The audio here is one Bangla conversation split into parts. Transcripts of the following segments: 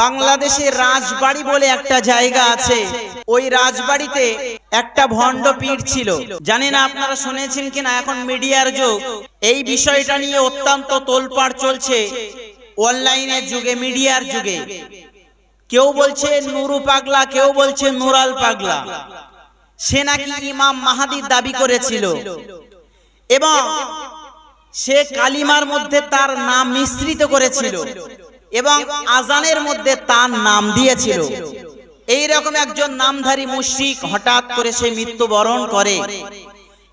বাংলাদেশের রাজবাড়ি বলে একটা জায়গা আছে। ওই রাজবাড়িতে একটা ভণ্ড পীর ছিল। জানি না আপনারা শুনেছেন কিনা? এখন মিডিয়ার যুগ। এই বিষয়টা নিয়ে অত্যন্ত তোলপাড় চলছে অনলাইনের যুগে, মিডিয়ার যুগে। কেউ বলছে নুরু পাগলা, কেউ বলছে নুরাল পাগলা। সে নাকি ইমাম মাহাদির দাবি করেছিল। এবং সে কালিমার মধ্যে তার নাম মিশ্রিত করেছিল। এবং আজানের মধ্যে তার নাম দিয়েছিল। এই রকম একজন নামধারী মুশরিক হঠাৎ করে সে মৃত্যুবরণ করে।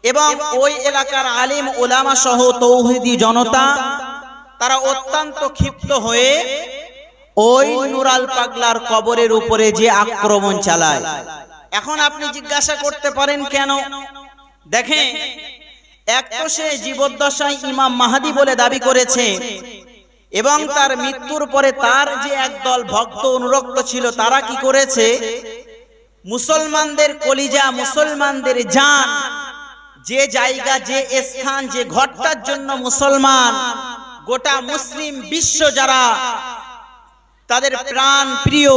এবং ওই এলাকার আলিম ওলামা সহ তৌহিদি জনতা তারা অত্যন্ত ক্ষিপ্ত হয়ে ওই নুরাল পাগলার কবরের উপরে যে আক্রমণ চালায়। এখন আপনি জিজ্ঞাসা করতে পারেন কেন? দেখেন এক তো সে জীবদ্দশায় ইমাম মাহাদি বলে দাবি করেছে এবং তার মৃত্যুর পরে তার যে একদল ভক্ত অনুরক্ত ছিল তারা কি করেছে? মুসলমানদের কলিজা মুসলমানদের জান। যে জায়গা যে স্থান যে ঘরটার জন্য মুসলমান। গোটা মুসলিম বিশ্ব যারা তাদের প্রাণ প্রিয়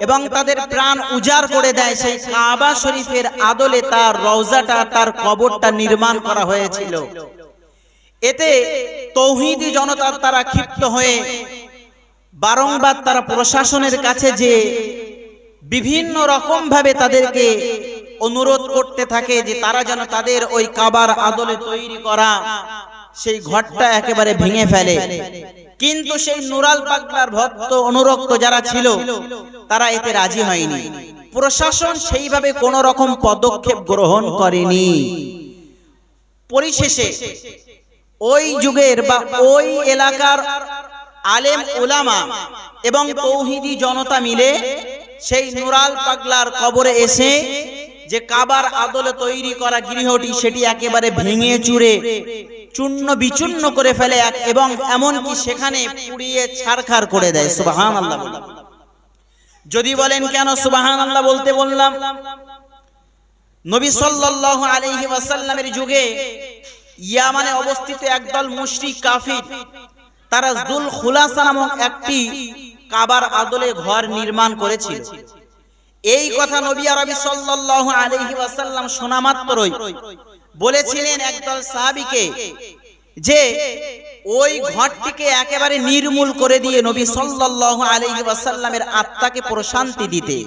এবং তাদের প্রাণ উজাড় করে দেয় সেই কাবা শরীফের আদলে তার রওজাটা তার কবরটা নির্মাণ করা হয়েছিল। এতে তৌহিদি জনতার তারা ক্ষিপ্ত হয়ে বারংবার তারা প্রশাসনের কাছে যে বিভিন্ন রকম ভাবে তাদেরকে অনুরোধ করতে থাকে যে তারা যেন তাদের ওই কাবার আদলে তৈরি করা, সেই ঘরটা একেবারে ভেঙে ফেলে। কিন্তু সেই নুরাল পাগলার ভক্ত অনুরক্ত যারা ছিল, তারা এতে রাজি হয়নি। প্রশাসন সেইভাবে কোন রকম পদক্ষেপ গ্রহণ করেনি। পরিশেষে ওই যুগের বা ওই এলাকার আলেম ওলামা এবং তৌহিদি জনতা মিলে সেই নুরাল পাগলার কবরে এসে যে কাবার আদলে তৈরি করা গৃহটি সেটি একেবারে ভেঙে চুরে চূর্ণ বিচূর্ণ করে ফেলে এক- এবং এমনকি সেখানে পুড়িয়ে ছারখার করে দেয়। সুবাহান আল্লাহ যদি বলেন কেন সুবাহান আল্লাহ বলতে বললাম? নবী সাল্লাল্লাহু আলাইহি ওয়াসাল্লামের যুগে ইয়ামানে অবস্থিত একদল মুশরিক কাফির। তারা জুল খুলাসা নামক একটি কাবার আদলে ঘর নির্মাণ করেছিল। এই কথা নবী আরবি সাল্লাল্লাহু আলাইহি ওয়াসাল্লাম শোনা মাত্রই বলেছিলেন একদল সাহাবীকে যে ওই ঘরটিকে একেবারে নির্মূল করে দিয়ে নবী সাল্লাল্লাহু আলাইহি ওয়াসাল্লামের আত্মাকে প্রশান্তি দিতে।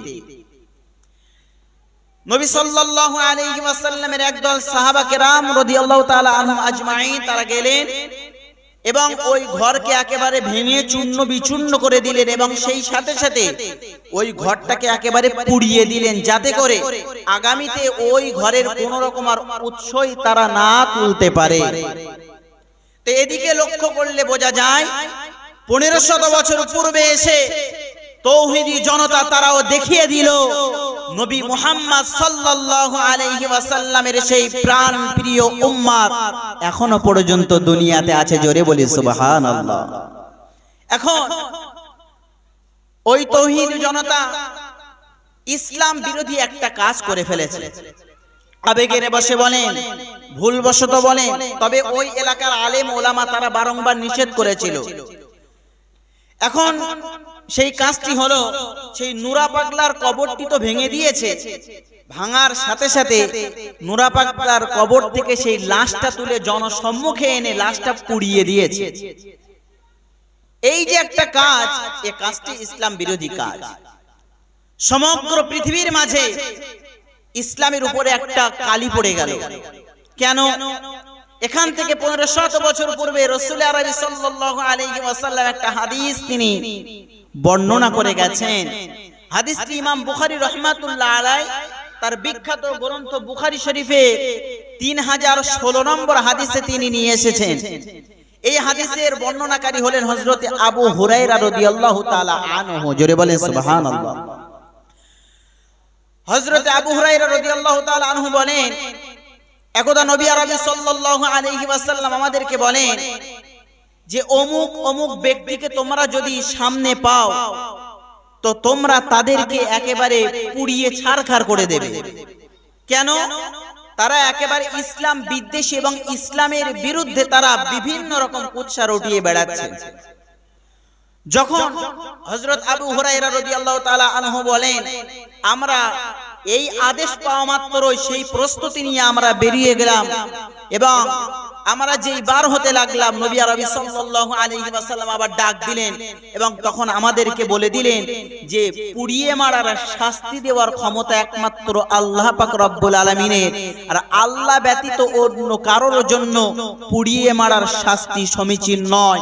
নবী সাল্লাল্লাহু আলাইহি ওয়াসাল্লামের একদল সাহাবা কেরাম রাদিয়াল্লাহু তাআলা আনহুম আজমাইন, তারা গেলেন এবং ওই ঘরকে একেবারে ভেঙে চূর্ণ বিচূর্ণ করে দিলেন এবং সেই সাথে সাথে ওই ঘরটাকে একেবারে পুড়িয়ে দিলেন যাতে করে আগামীতে ওই ঘরের কোন রকম আর উৎসই তারা না তুলতে পারে। তো এদিকে লক্ষ্য করলে বোঝা যায়, পনেরো শত বছর পূর্বে এসে তৌহিদি জনতা তারাও দেখিয়ে দিল নবী মুহাম্মদ সাল্লাল্লাহু আলাইহি ওয়াসাল্লামের সেই প্রাণ প্রিয় উম্মাত এখনও পর্যন্ত দুনিয়াতে আছে জোরে বলি সুবহানাল্লাহ। এখন ওই তৌহিদি জনতা ইসলাম বিরোধী একটা কাজ করে ফেলেছে। আবেগের বসে বলেন, ভুলবশত বলেন, তবে ওই এলাকার আলেম ওলামা তারা বারংবার নিষেধ করেছিল। এখন সেই কাজটি হলো সেই নুরা পাগলার কবরটি তো ভেঙে দিয়েছে। ভাঙার সাথে সাথে নুরা পাগলার কবর থেকে সেই লাশটা তুলে জনসম্মুখে এনে লাশটা পুড়িয়ে দিয়েছে। এই যে একটা কাজ, এ কাজটি ইসলাম বিরোধী কাজ। সমগ্র পৃথিবীর মাঝে ইসলামের উপরে একটা কালি পড়ে গেল। কেন? এখান থেকে পনেরো শত বছর পূর্বে রসুল আরবি সাল্লাল্লাহু আলাইহি ওয়াসাল্লাম একটা হাদিস তিনি বর্ণনা করে গেছেন। হাদিসটি ইমাম বুখারী রহমাতুল্লাহ আলাই তার বিখ্যাত গ্রন্থ বুখারী শরীফে তিন হাজার ষোলো নম্বর হাদিসে তিনি নিয়ে এসেছেন। এই হাদিসের বর্ণনাকারী হলেন হযরত আবু হুরায়রা রাদিয়াল্লাহু তাআলা আনহু। জোরে বলেন সুবহানাল্লাহ। হযরত আবু হুরায়রা রাদিয়াল্লাহু তাআলা আনহু বলেন একদা নবী আরবি সাল্লাল্লাহু আলাইহি ওয়াসাল্লাম আমাদেরকে বলেন যে অমুক অমুক ব্যক্তিকে তোমরা যদি সামনে পাও, তো তোমরা তাদেরকে একেবারে পুড়িয়ে ছারখার করে দেবে। কেন? তারা একেবারে ইসলাম বিদ্বেষী এবং ইসলামের বিরুদ্ধে তারা বিভিন্ন রকম কুৎসা রটিয়ে বেড়াচ্ছে। যখন হজরত আবু হুরাইরা রাদিয়াল্লাহু তাআলা আনহু বলেন, আমরা এই আদেশ পাওয়া মাত্রই সেই প্রস্তুতি নিয়ে আমরা বেরিয়ে গেলাম এবং আমরা যেই বার হতে লাগলাম, নবী আরবি সাল্লাল্লাহু আলাইহি ওয়াসাল্লাম আবার ডাক দিলেন এবং তখন আমাদেরকে বলে দিলেন যে পুড়িয়ে মারার শাস্তি দেওয়ার ক্ষমতা একমাত্র আল্লাহ পাক রব্বুল আলামিনের। আর আল্লাহ ব্যতীত অন্য কারোর জন্য পুড়িয়ে মারার শাস্তি সমীচীন নয়।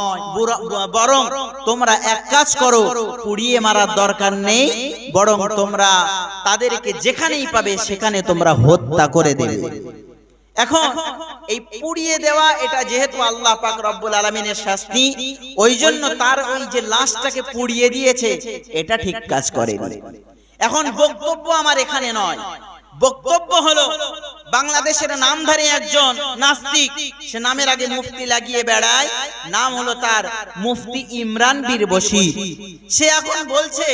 বরং তোমরা এক কাজ করো, পুড়িয়ে মারার দরকার নেই, বরং তোমরা তাদেরকে যেখানেই পাবে সেখানে তোমরা হত্যা করে দেবে। এখন এই পুড়িয়ে দেওয়া এটা যেহেতু আল্লাহ পাক রব্বুল আলামিনের শাস্তি ওই জন্য তার ওই যে লাশটাকে পুড়িয়ে দিয়েছে এটা ঠিক কাজ করেনি এখন বক্তব্য আমার এখানে নয়। বক্তব্য হলো বাংলাদেশের নামধারী একজন নাস্তিক সে নামের আগে মুফতি লাগিয়ে বেড়ায় নাম হলো তার মুফতি ইমরান বীর বসি সে এখন বলছে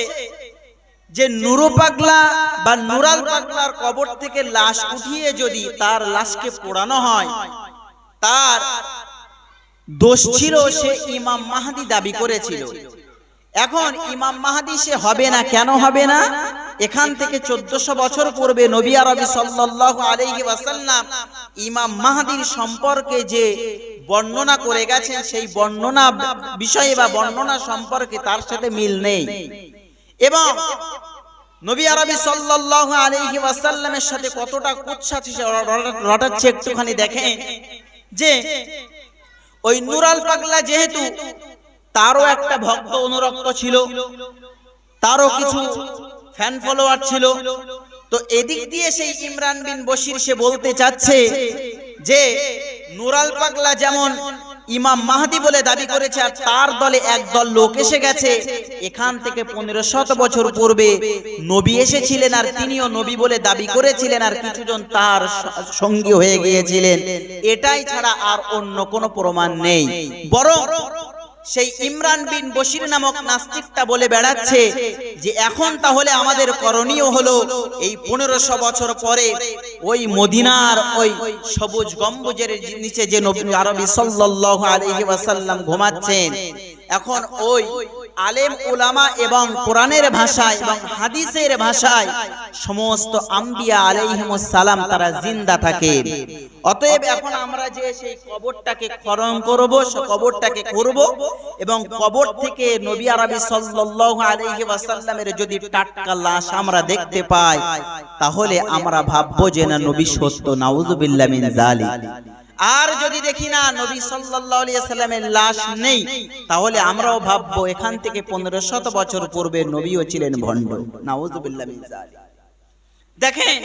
যে নুরু পাগলা বা নুরাল পাগলার কবর থেকে লাশ উঠিয়ে যদি তার লাশকে পোড়ানো হয়, তার দোষ ছিল সে ইমাম মাহাদি দাবি করেছিল। এখন ইমাম মাহাদি সে হবে না, কেন হবে না? এখান থেকে চোদ্দশো বছর পূর্বে নবী আরবি ওয়াসাল্লাম ইমাম মাহাদির সম্পর্কে যে বর্ণনা করে গেছেন, সেই বর্ণনা বিষয়ে বা বর্ণনা সম্পর্কে তার সাথে মিল নেই। এবং নবী আরবি সাল্লাল্লাহু আলাইহি ওয়াসাল্লামের সাথে কতটা কুৎসা রটাচ্ছে একটুখানি দেখেন যে ওই নুরাল পাগলা যেহেতু তারও একটা ভক্ত অনুরক্ত ছিল, তারও কিছু ফ্যান ফলোয়ার ছিল, তো এদিক দিয়ে সেই ইমরান বিন বশির সে বলতে চাচ্ছে যে নুরাল পাগলা যেমন ইমাম মাহাদি বলে দাবি করেছে, আর তার দলে এক দল লোক এসে গেছে। এখান থেকে পনেরো শত বছর পূর্বে নবী এসেছিলেন, আর তিনিও নবী বলে দাবি করেছিলেন, আর কিছুজন তার সঙ্গী হয়ে গিয়েছিলেন। এটাই ছাড়া আর অন্য কোনো প্রমাণ নেই। বরং সেই ইমরান বিন বশির নামক নাস্তিকটা বলে বেড়াচ্ছে যে এখন তাহলে আমাদের করণীয় হলো এই পনেরোশো বছর পরে ওই মদিনার ওই সবুজ গম্বুজের নিচে যে নবী আরবি সাল্লাল্লাহু আলাইহি ওয়াসাল্লাম ঘুমাচ্ছেন, এখন ওই আলেম উলামা এবং কোরআনের ভাষায় এবং হাদিসের ভাষায় সমস্ত আম্বিয়া আলাইহিমুস সালাম তারা জিন্দা থাকেন অতএব এখন আমরা যে সেই কবরটাকে খনন করব কবরটাকে করব এবং কবর থেকে নবী আরবি সাল্লাল্লাহু আলাইহি ওয়াসাল্লামের যদি টাটকা লাশ আমরা দেখতে পাই, তাহলে আমরা ভাববো যে না নবী সত্য, নাউজুবিল্লাহ মিন জালিক আর যদি দেখি না নবী সাল্লামের লাশ নেই, তাহলে আমরাও ভাববো এখান থেকে 1500 বছর পূর্বে নবীও ছিলেন ভণ্ড। নাউজুবিল্লাহ দেখেন,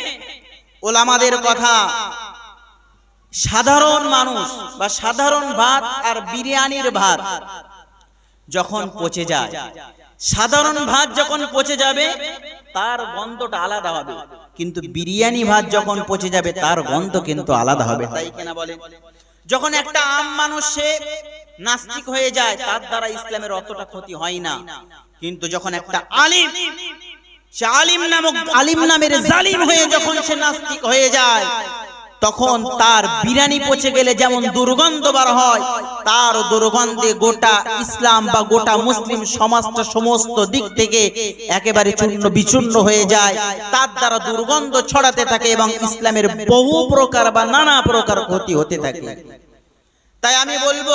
ওলামাদের কথা, সাধারণ মানুষ বা সাধারণ ভাত আর বিরিয়ানির ভাত যখন পচে যায়, সাধারণ ভাত যখন পচে যাবে, তার গন্ধটা আলাদা হবে। কিন্তু বিরিয়ানি ভাত যখন পচে যাবে তার গন্ধ কিন্তু আলাদা হবে। তাই কিনা বলে? যখন একটা আম মানুষ সে নাস্তিক হয়ে যায় তার দ্বারা ইসলামের অতটা ক্ষতি হয় না। কিন্তু যখন একটা আলিম সে আলিম নামক আলিম নামের জালিম হয়ে যখন সে নাস্তিক হয়ে যায় তখন তার বিরানি পচে গেলে যেমন দুর্গন্ধ বার হয়, তার দুর্গন্ধে গোটা ইসলাম বা গোটা মুসলিম সমাজটা সমস্ত দিক থেকে একেবারে চূর্ণ বিচূর্ণ হয়ে যায়। তার দ্বারা দুর্গন্ধ ছড়াতে থাকে এবং ইসলামের বহু প্রকার বা নানা প্রকার ক্ষতি হতে থাকে। তাই আমি বলব,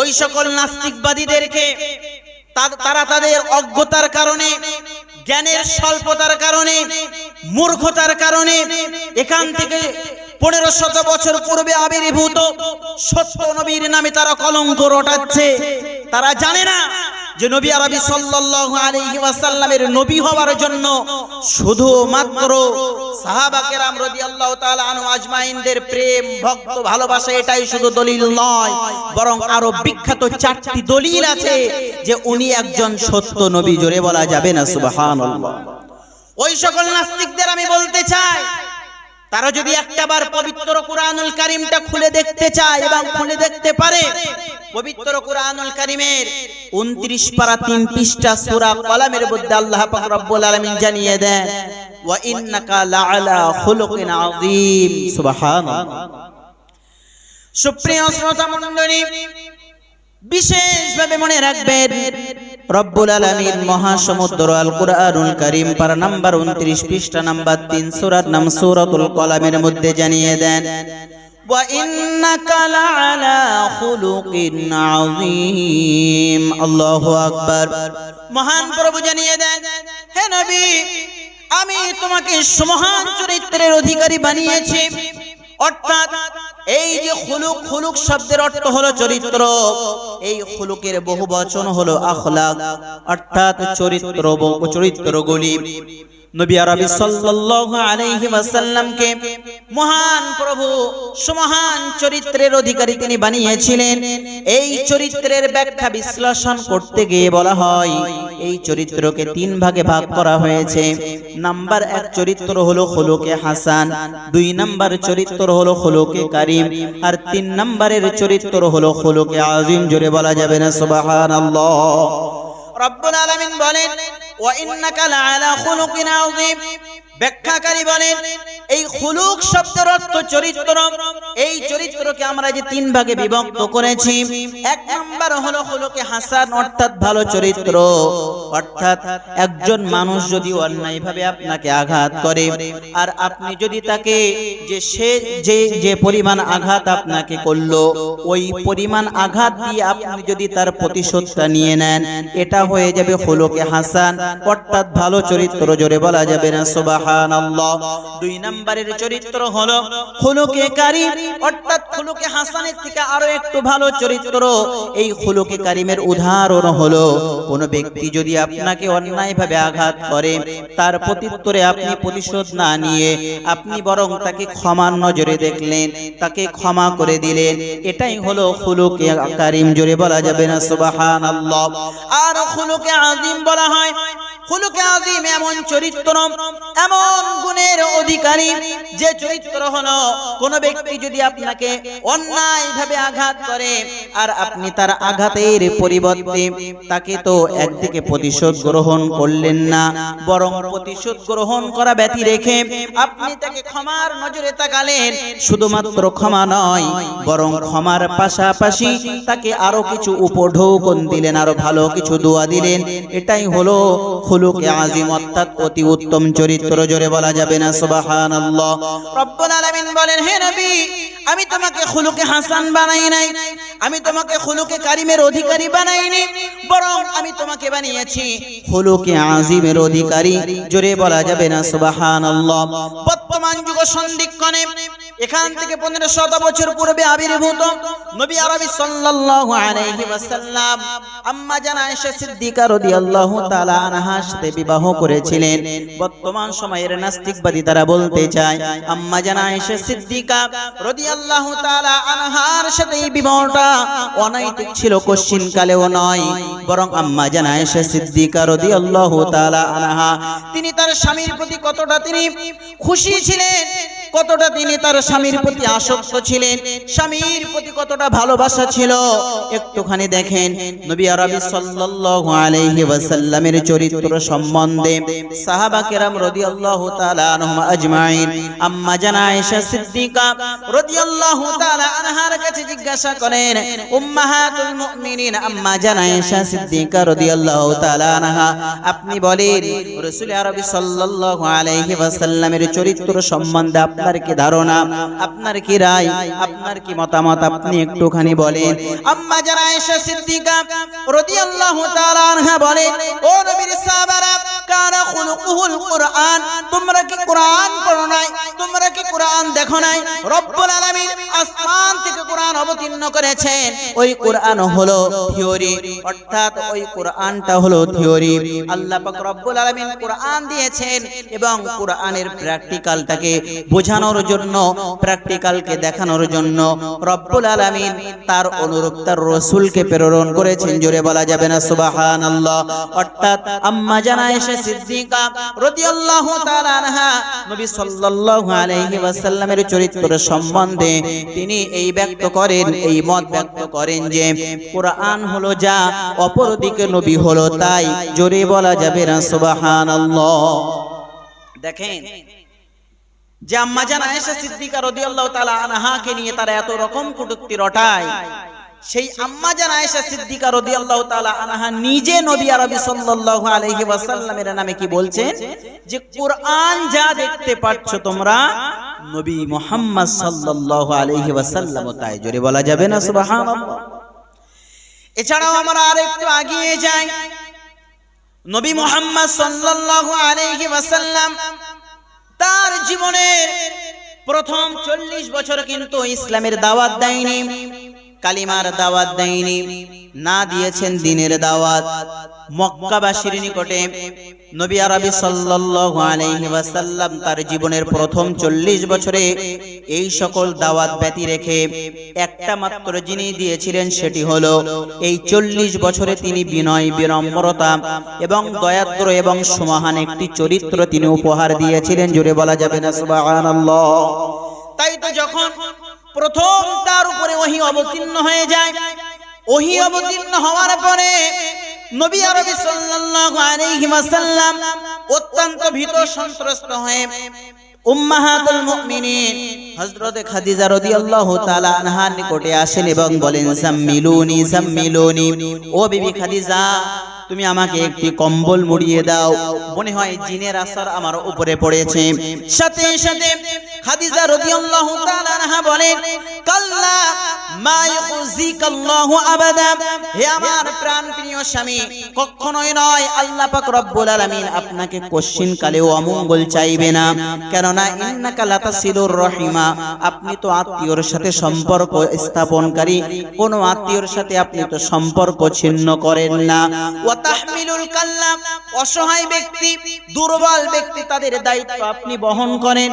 ওই সকল নাস্তিকবাদীদেরকে, তারা তাদের অজ্ঞতার কারণে জ্ঞানের স্বল্পতার কারণে, মূর্খতার কারণে, এখান থেকে পনেরো শত বছর পূর্বে আবির্ভূত সত্য নবীর নামে তারা কলঙ্ক রটাচ্ছে। তারা জানে না যে নবী আরবি সাল্লাল্লাহু আলাইহি ওয়াসাল্লামের নবী হওয়ার জন্য শুধুমাত্র সাহাবা কেরাম রাদিয়াল্লাহু তাআলা আনহু আজমাইনদের প্রেম, ভক্ত, ভালোবাসা এটাই শুধু দলিল নয়, বরং আরও বিখ্যাত চারটি দলিল আছে যে উনি একজন সত্য নবী জোরে বলা যাবে না, সুবহানাল্লাহ। ওই সকল নাস্তিকদের আমি বলতে চাই তারা যদি একটাবার পবিত্র কোরআনুল কারিমটা খুলে দেখতে চায় এবং খুলে দেখতে পারে, পবিত্র কোরআনুল কারিমের 29 পারা 3 পৃষ্ঠা সূরা কলামের মধ্যে আল্লাহ পাক রব্বুল আলামিন জানিয়ে দেন, ওয়া ইন্নাকা লাআলা খুলুকিন আযীম সুবহানাল্লাহ। সুপ্রিয় শ্রোতা মণ্ডলী, বিশেষভাবে মনে রাখবেন রব্বুল আলামিন মহাসমুদ্র আল কুরআনুল কারীম পারা নাম্বার 29 পৃষ্ঠা নাম্বার 3 সূরার নাম সূরাতুল কলামের মধ্যে জানিয়ে দেন। ইন্নাকা লাআলা খুলুকিন আযীম। আল্লাহু আকবার। মহান প্রভু জানিয়ে দেন, হে নবী, আমি তোমাকে সমহান চরিত্রের অধিকারী বানিয়েছি। অর্থাৎ এই যে খুলুক খুলুক শব্দের অর্থ হলো চরিত্র। এই খুলুকের বহু বচন হলো আখলাক, অর্থাৎ চরিত্র চরিত্রগুলি। নবী আরবি সাল্লাল্লাহু আলাইহি ওয়াসাল্লামকে মহান প্রভু, সুমহান চরিত্রের অধিকারী তিনি বানিয়েছিলেন। এই চরিত্রের ব্যাখ্যা বিশ্লেষণ করতে গিয়ে বলা হয়, এই চরিত্রকে তিন ভাগে ভাগ করা হয়েছে। নাম্বার এক চরিত্র হলো খুলুকে হাসান, দুই নাম্বার চরিত্র হলো খুলুকে কারিম, আর তিন নাম্বারের চরিত্র হলো খুলুকে আজিম জোরে বলা যাবে না, সুবহানাল্লাহ। রব্বুল আলামিন বলেন, ওয়া ইন্নাকা লাআলা খুলুকিন আযীম। ব্যাখ্যাকারী বলেন এই খুলুক শব্দের অর্থ চরিত্র। এই চরিত্রকে আমরা যে তিন ভাগে বিভক্ত করেছি, এক নাম্বার হলো খুলুকে হাসান, অর্থাৎ ভালো চরিত্র। অর্থাৎ একজন মানুষ যদি অন্যায়ভাবে আপনাকে আঘাত করে, আর আপনি যদি তাকে যে সে যে যে পরিমাণ আঘাত আপনাকে করল, ওই পরিমাণ আঘাত দিয়ে আপনি যদি তার প্রতিশোধটা নিয়ে নেন, এটা হয়ে যাবে খুলুকে হাসান। অর্থাৎ ভালো চরিত্র জোরে বলা যাবে না সুবহানাল্লাহ। দুই নম্বরের চরিত্র হলো খুলুকে কারিম। অর্থাৎ খুলুকে হাসানের থেকে আরও একটু ভালো চরিত্র। এই খুলুকে কারিমের উদাহরণ হলো, কোন ব্যক্তি যদি আপনাকে অন্যায়ভাবে আঘাত করে, তার প্রত্যুত্তরে আপনি প্রতিশোধ না নিয়ে আপনি বরং তাকে ক্ষমার নজরে দেখলেন, তাকে ক্ষমা করে দিলেন। এটাই হলো খুলুকে কারিম, জোরে বলা যাবে না, সুবহানাল্লাহ। আর খুলুকে আযীম বলা হয়, খুলুকে আযীম এমন চরিত্র, এমন গুণের অধিকারী যে চরিত্র হলো, কোন ব্যক্তি যদি আপনাকে অন্যায় ভাবে আঘাত করে আর আপনি তার আঘাতের পরিবর্তে তাকে তো একদিকে প্রতিশোধ গ্রহণ করলেন না, বরং প্রতিশোধ গ্রহণ করা ব্যতি রেখে আপনি তাকে ক্ষমার নজরে তাকালেন, শুধুমাত্র ক্ষমা নয়, বরং ক্ষমার পাশাপাশি তাকে আরও কিছু উপঢৌকন দিলেন, আরও ভালো কিছু দোয়া দিলেন। এটাই হলো খুলুকে আজিম, অর্থাৎ অতি উত্তম চরিত্র জোরে বলা যাবে না সুবহানাল্লাহ। রব্বুল আলামিন বলেন হে নবী আমি তোমাকে খুলুকে হাসান বানাই নাই আমি তোমাকে খুলুকে কারিমের অধিকারী বানাইনি বরং আমি তোমাকে বানিয়েছি খুলুকে আজিমের অধিকারী। জোরে বলা যাবে না সুবহানাল্লাহ। বর্তমান যুগ সন্ধিক্ষণে এখান থেকে পনেরো শত বছর পূর্বে আবির্ভূত নবী আরবি সাল্লাল্লাহু আলাইহি ওয়াসাল্লাম আম্মা আয়েশা সিদ্দিকা রাদিয়াল্লাহু তাআলা সাথে বিবাহ করেছিলেন। বর্তমান সময়ের নাস্তিকবাদী তারা বলতে চায়, আম্মা আয়েশা সিদ্দিকা রাদিয়াল্লাহু তাআলা আনহার সাথে বিবাহটা অনৈতিক ছিল কোশ্চিন কালেও নয়। বরং আম্মা জান আয়েশা সিদ্দিকা রাদিয়াল্লাহু তাআলা আনহা, তিনি তার স্বামীর প্রতি কতটা তিনি খুশি ছিলেন, কতটা তিনি তার স্বামীর প্রতি আসক্ত ছিলেন, স্বামীর প্রতি কতটা ভালোবাসা ছিল, একটুখানি দেখেন, নবী আরবি সাল্লাল্লাহু আলাইহি ওয়াসাল্লামের চরিত্র সম্বন্ধে সাহাবা কেরাম রাদিয়াল্লাহু তাআলা আনহুম আজমাইন। আম্মা জান আয়েশা সিদ্দিকা রাদিয়াল্লাহু তাআলা আনহার কাছে জিজ্ঞাসা করেন, উম্মাহাতুল মুমিনিন আম্মা জান আয়েশা সিদ্দিকা রাদিয়াল্লাহু তাআলা আনহা, আপনি বলেন, রাসূল আরবি সাল্লাল্লাহু আলাইহি ওয়াসাল্লামের চরিত্র সম্বন্ধে আপনার কি ধারণা? আপনার কি রায়? আপনার কি মতামত? আপনি একটুখানি বলেন। আম্মা যারা এসে সিদ্দিকা রদি আল্লাহ বলেন, ও নবীর সাহাবারা এবং কোরআনের প্র্যাকটিক্যালটাকে বোঝানোর জন্য, প্র্যাকটিক্যালকে দেখানোর জন্য রব্বুল আলামিন তার অনুরূপ তার রসুলকে প্রেরণ করেছেন। জোরে বলা যাবে না, সুবহানাল্লাহ। অর্থাৎ আম্মা জানা এসে চরিত্র সম্বন্ধে তিনি এই ব্যক্ত করেন, এই মত ব্যক্ত করেন যে কোরআন হলো যা, অপরদিকে নবী হলো তাই জোরে বলা যাবে না, সুবহানাল্লাহ। দেখেন, যে আম্মা জান আয়েশা সিদ্দিকা নিয়ে তারা এত রকম কটূক্তি রটায়। সেই আম্মা জান আয়েশা সিদ্দিকা রাদিয়াল্লাহু তাআলা আনহা নিজে নবী আরবি সাল্লাল্লাহু আলাইহি ওয়াসাল্লামের নামে কি বলছেন? যে কোরআন যা দেখতে পাচ্ছ তোমরা, নবী মুহাম্মদ সাল্লাল্লাহু আলাইহি ওয়াসাল্লাম তাই। জোরে বলা যাবে না, সুবহানাল্লাহ। এছাড়াও আমরা আরেকটু এগিয়ে যাই। নবী মুহাম্মদ সাল্লাল্লাহু আলাইহি ওয়াসাল্লাম তার জীবনের প্রথম চল্লিশ বছর কিন্তু ইসলামের দাওয়াত দেয়নি। কালিমার দাওয়াত দেয়নি, না দিয়েছেন দিনের দাওয়াত। মক্কাবাসীর নিকটে নবী আরবি সাল্লাল্লাহু আলাইহি ওয়াসাল্লাম তার জীবনের প্রথম চল্লিশ বছরে এই সকল দাওয়াত ব্যতি রেখে একটা মাত্র যিনি দিয়েছিলেন সেটি হলো এই চল্লিশ বছরে তিনি বিনয়, বিনম্রতা এবং দয়াদ্র এবং সমাহান একটি চরিত্র তিনি উপহার দিয়েছিলেন। জুড়ে বলা যাবে না, সুবহানাল্লাহ। তাই তো যখন প্রথম তার উপরে ওহি অবতীর্ণ হয়ে যায়। ওহি অবতীর্ণ হওয়ার পরে নবী আরবি ওয়াসাল্লাম অত্যন্ত ভীত সন্ত্রস্ত হয়ে উম্মাহাতুল খাদিজা আনহার নিকটে আসেন এবং বলেন সাম্মিলুনি ও বিবি খাদিজা তুমি আমাকে একটি কম্বল মুড়িয়ে দাও। মনে হয় জিনের আসর আমার উপরে পড়েছে। সাথে সাথে খাদিজা রাদিয়াল্লাহু তাআলা আনহা বলেন, কাল্লা মা আবাদা। হে আমার প্রাণপ্রিয় স্বামী, কখনোই নয়, আল্লাহ পাক রব্বুল আলামিন আপনাকে কোশ্চিন কালেও অমঙ্গল চাইবে না। কেননা ইন্নাকা লাতাসিলুর আপনি তো আত্মীয়র সাথে সম্পর্ক স্থাপনকারী। কোন আত্মীয়র সাথে আপনি তো সম্পর্ক ছিন্ন করেন না। অসহায় ব্যক্তি, দুর্বল ব্যক্তি তাদের দায়িত্ব আপনি বহন করেন।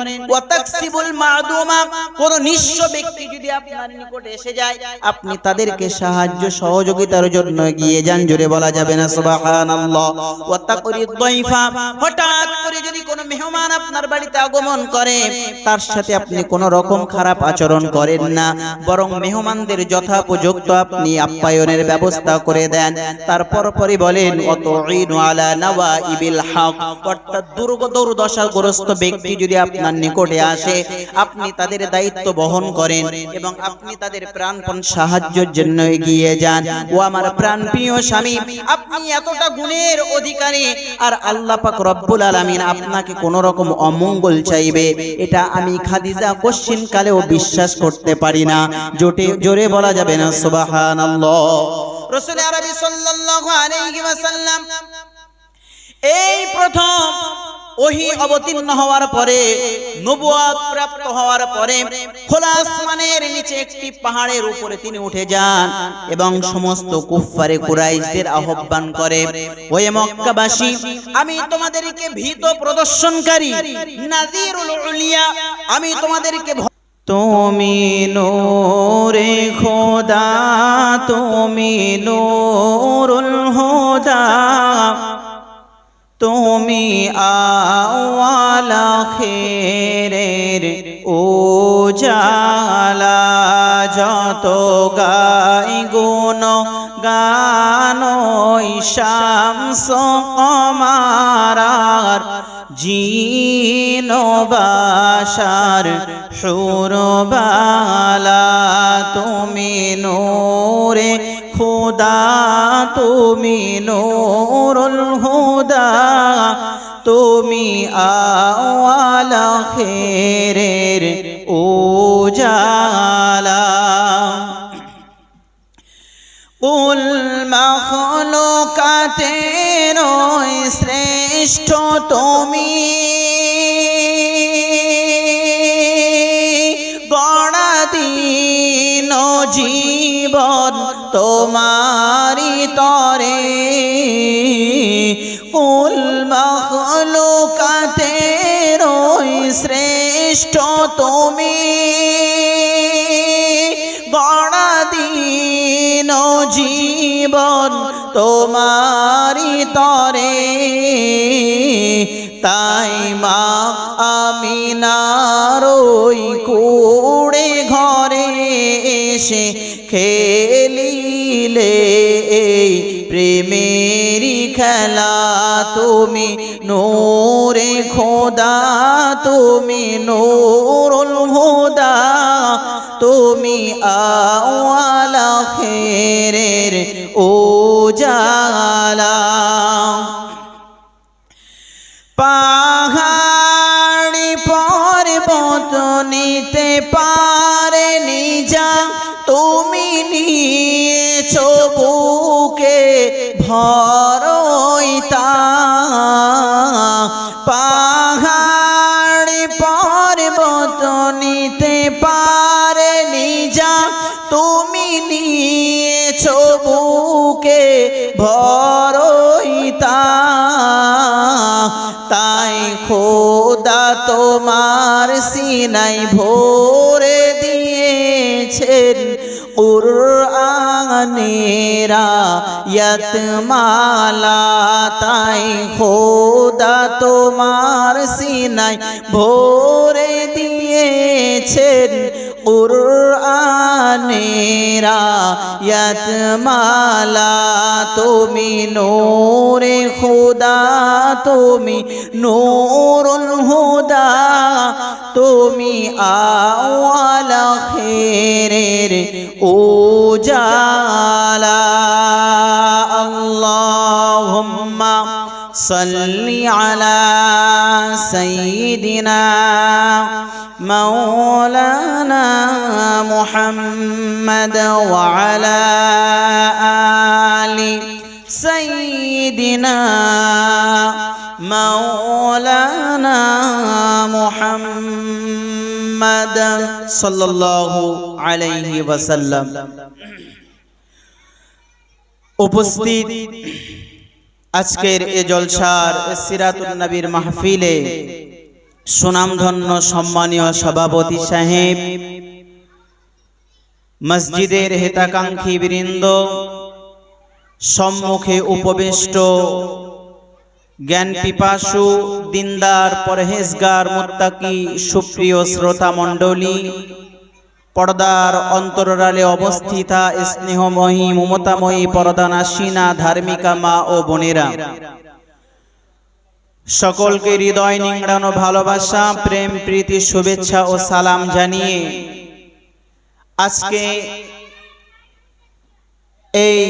কোন নিঃস্ব ব্যক্তি যদি আপনার এসে যায়, আপনি তাদেরকে সাহায্য সহযোগিতার জন্য গিয়ে যান, জোরে বলা যাবে না হঠাৎ করে যদি কোনো মেহমান আপনার বাড়িতে আগমন করে, তার সাথে আপনি কোনো রকম খারাপ আচরণ করেন না, বরং মেহমানদের যথাপযুক্ত আপনি আপ্যায়নের ব্যবস্থা করে দেন তারপর পরে বলেন আলা ব্যক্তি যদি আপনার নিকটে আসে, আপনি তাদের দায়িত্ব বহন করেন এবং আপনি তাদের প্রাণপণ সাহায্যের জন্য এগিয়ে যান। ও আমার স্বামী, আপনি এতটা গুণের অধিকারী, আর আল্লাহ পাক রব্বুল আলামিন আপনাকে কোন রকম অমঙ্গল চাইবে। এটা আমি খাদিজা কোশ্চিন কালেও বিশ্বাস করতে পারি না। জোটে, জোরে বলা যাবে না, সুবহানাল্লাহ। রাসূল আরবি সাল্লাল্লাহু আলাইহি ওয়াসাল্লাম এই প্রথম ওহি অবতীর্ণ হওয়ার পরে নবুয়াত প্রাপ্ত হওয়ার পরে, খোলা আসমানের নিচে একটি পাহাড়ের উপরে তিনি উঠে যান এবং সমস্ত কুফফারে কুরাইশদের আহ্বান করে, ওয়ে মক্কাবাসী, আমি তোমাদেরকে ভীত প্রদর্শনকারী, নাযিরুল উলিয়া, আমি তোমাদেরকে তুমি নূরে খোদা, তুমি নূরুল হুদা, তুমি আওয়ালা খেরের উজালা, যত গাই গুণ গানই শামস কমারার জিনো বাসার সুরবালা, তুমি নূরে খুদা, তুমি নূরুল হুদা, তুমি আওয়ালা খেরের উজালা। কুল মখলুকাতের শ্রেষ্ঠ তুমি তোমারি তরে কুল মখলুকাতের শ্রেষ্ঠ তুমি। গড়া দিন জীবন তোমারি তরে, তাই মা আমি নারই কুড়ে ঘরে এসে খেলিলে তুমি নূরে খোদা তুমি নূরুল হুদা তুমি আওয়ালা খেরের ও পাহাড়ি নিতে পারে নিজা তুমি নিয়েছ বুকে ভরইতা তাই খোদা তোমার সিনাই ভোরে দিয়েছেন কুরআনেরা ইয়াতমালা। তাই খোদা তোমার সিনাই ভোরে দিয়েছেন কুরআনেরা ইয়াতমালা তুমি নূরে খোদা তুমি নূরুল হুদা, তুমি আওয়ালা খেরের উজালা। আল্লাহুম্মা সাল্লি আলা সাইয়্যিদিনা مولانا محمد وعلى آل سيدنا مولانا محمد صلى الله عليه وسلم উপস্থিত আজকের এ জলসার সিরাতুন নবীর মাহফিলে সুনামধন্য সম্মানীয় সভাপতি সাহেব, মসজিদের হেতাকাঙ্ক্ষী বৃন্দ, সম্মুখে উপবিষ্ট জ্ঞান পিপাসু দিনদার পরহেজগার মুত্তাকি সুপ্রিয় শ্রোতা মণ্ডলী, পর্দার অন্তরালে অবস্থিতা স্নেহময়ী, মমতাময়ী, পরদানাসীনা, ধার্মিকা মা ও বোনেরা। সকলকে হৃদয় নিংড়ানো ভালোবাসা, প্রেম, প্রীতি, শুভেচ্ছা ও সালাম জানিয়ে আজকে এই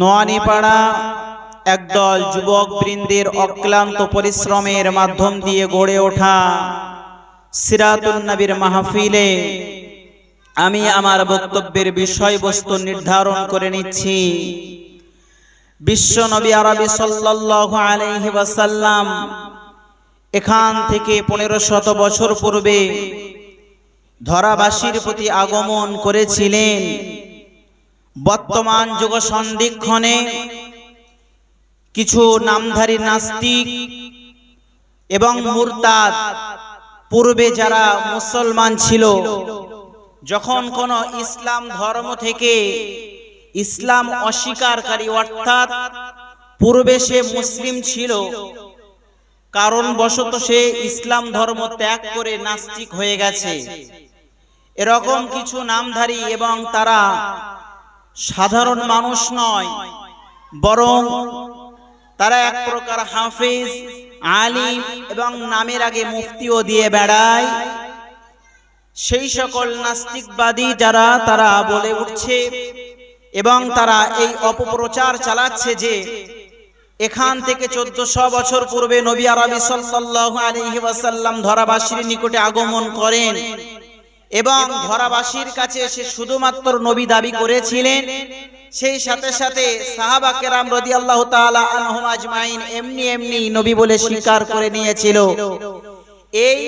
নোয়ানিপাড়া একদল যুবক বৃন্দের অক্লান্ত পরিশ্রমের মাধ্যম দিয়ে গড়ে ওঠা সিরাতুল নবীর মাহফিলে আমি আমার বক্তব্যের বিষয়বস্তু নির্ধারণ করে নিচ্ছি। বিশ্ব নবী আরবি সাল্লাল্লাহু আলাইহি এখান থেকে পনেরো শত বছর পূর্বে ধরাবাসীর প্রতি আগমন করেছিলেন। বর্তমান যুগ সন্ধিক্ষণে কিছু নামধারী নাস্তিক এবং মুরতাদ পূর্বে যারা মুসলমান ছিল, যখন কোন ইসলাম ধর্ম থেকে ইসলাম অস্বীকারী, অর্থাৎ পূর্বে সে মুসলিম ছিল। কারণ বশত সে ইসলাম ধর্ম ত্যাগ করে নাস্তিক হয়ে গেছে। এরকম কিছু নামধারী এবং তারা সাধারণ মানুষ নয়, বরং তারা এক প্রকার হাফিজ, আলিম এবং নামের আগে মুফতিও দিয়ে বেড়ায়। সেই সকল নাস্তিকবাদী যারা, তারা বলে উঠছে এবং তারা এই অপপ্রচার চালাচ্ছে যে এখান থেকে চোদ্দশো বছর পূর্বে নবী আরবি ওয়াসাল্লাম ধরাবাসীর নিকটে আগমন করেন এবং ধরাবাসীর কাছে এসে শুধুমাত্র নবী দাবি করেছিলেন। সেই সাথে সাথে সাহাবা কেরাম তাআলা আনহুম আজমাইন এমনি এমনি নবী বলে স্বীকার করে নিয়েছিল। এই